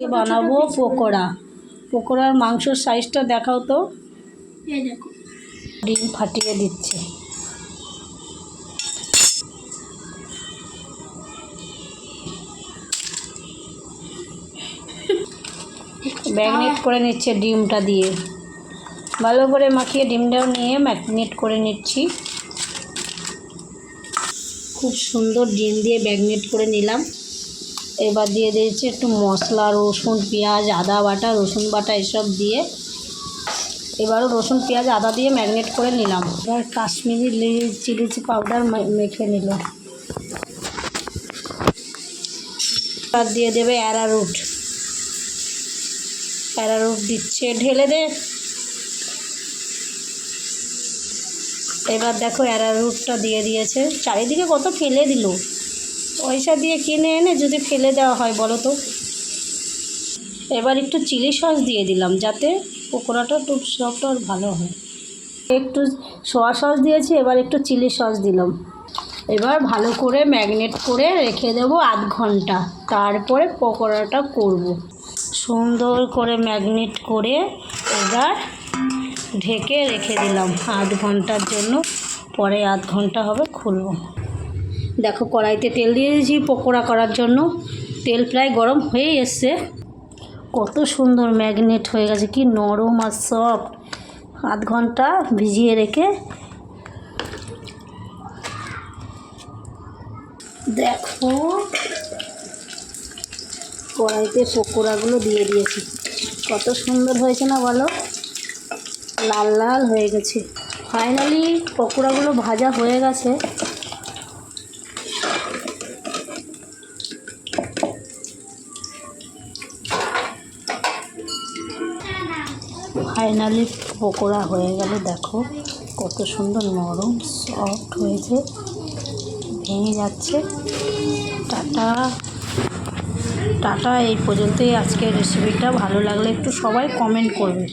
বানাবো পকোড়া। পকোড়ার মাংসর সাইজটা দেখাও তো। ডিম ফাটিয়ে দিচ্ছে। ম্যাগনেট করে নিচ্ছে ডিমটা দিয়ে। ভালো করে মাখিয়ে ডিমটাও নিয়ে ম্যাগনেট করে নিচ্ছি। খুব সুন্দর ডিম দিয়ে ম্যাগনেট করে নিলাম। এবার দিয়ে দিয়েছি একটু মশলা, রসুন, পেঁয়াজ, আদা বাটা, রসুন বাটা এসব দিয়ে এবারও রসুন, পেঁয়াজ, আদা দিয়ে ম্যাগনেট করে নিলাম। এবার কাশ্মীরি চিলি পাউডার মেখে নিল। আর দিয়ে দেবে অ্যারারুট। অ্যারারুট দিচ্ছে, ঢেলে দে। এবার দেখো অ্যারারুটটা দিয়ে দিয়েছে। চারিদিকে কত ফেলে দিল। পয়সা দিয়ে কিনে এনে যদি ফেলে দেওয়া হয়, বলো তো? এবার একটু চিলি সস দিয়ে দিলাম, যাতে পকোড়াটা একটু সফট আর ভালো হয়। একটু সোয়া সস দিয়েছি, এবার একটু চিলি সস দিলাম। এবার ভালো করে ম্যাগনেট করে রেখে দেবো আধ ঘণ্টা। তারপরে পকোড়াটা করব। সুন্দর করে ম্যাগনেট করে এবার ঢেকে রেখে দিলাম। আধ ঘণ্টার জন্য, পরে আধ ঘণ্টা হবে খুলবো। দেখো, কড়াইতে তেল দিয়ে দিয়েছি পকোড়া করার জন্য। তেল প্রায় গরম হয়েই এসছে। কত সুন্দর ম্যাগনেট হয়ে গেছে, কি নরম আর সফট। আধ ঘণ্টা ভিজিয়ে রেখে দেখো, কড়াইতে পকোড়াগুলো দিয়ে দিয়েছি। কত সুন্দর হয়েছে না বলো? লাল লাল হয়ে গেছে। ফাইনালি পকোড়াগুলো ভাজা হয়ে গেছে। ফাইনালি পকোড়া হয়ে গেল, দেখো কত সুন্দর নরম সফট হয়েছে, ভেঙে যাচ্ছে। টাটা। টাটা, এই পর্যন্তই আজকের রেসিপিটা ভালো লাগলে একটু সবাই কমেন্ট করবে।